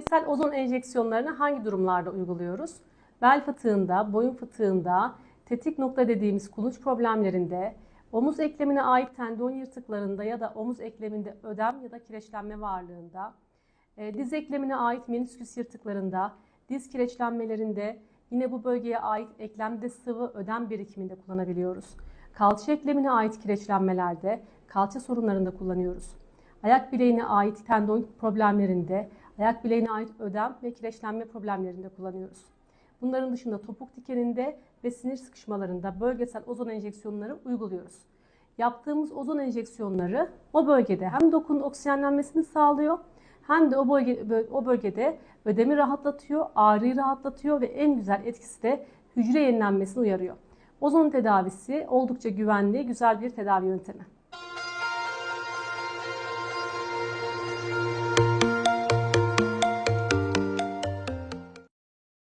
Bölgesel ozon enjeksiyonlarını hangi durumlarda uyguluyoruz? Bel fıtığında, boyun fıtığında, tetik nokta dediğimiz kulunç problemlerinde, omuz eklemine ait tendon yırtıklarında ya da omuz ekleminde ödem ya da kireçlenme varlığında, e, diz eklemine ait menisküs yırtıklarında, diz kireçlenmelerinde, yine bu bölgeye ait eklemde sıvı ödem birikiminde kullanabiliyoruz. Kalça eklemine ait kireçlenmelerde, kalça sorunlarında kullanıyoruz. Ayak bileğine ait tendon problemlerinde, ayak bileğine ait ödem ve kireçlenme problemlerinde kullanıyoruz. Bunların dışında topuk dikeninde ve sinir sıkışmalarında bölgesel ozon enjeksiyonları uyguluyoruz. Yaptığımız ozon enjeksiyonları o bölgede hem dokunun oksijenlenmesini sağlıyor hem de o, bölge, o bölgede ödemi rahatlatıyor, ağrıyı rahatlatıyor ve en güzel etkisi de hücre yenilenmesini uyarıyor. Ozon tedavisi oldukça güvenli, güzel bir tedavi yöntemi.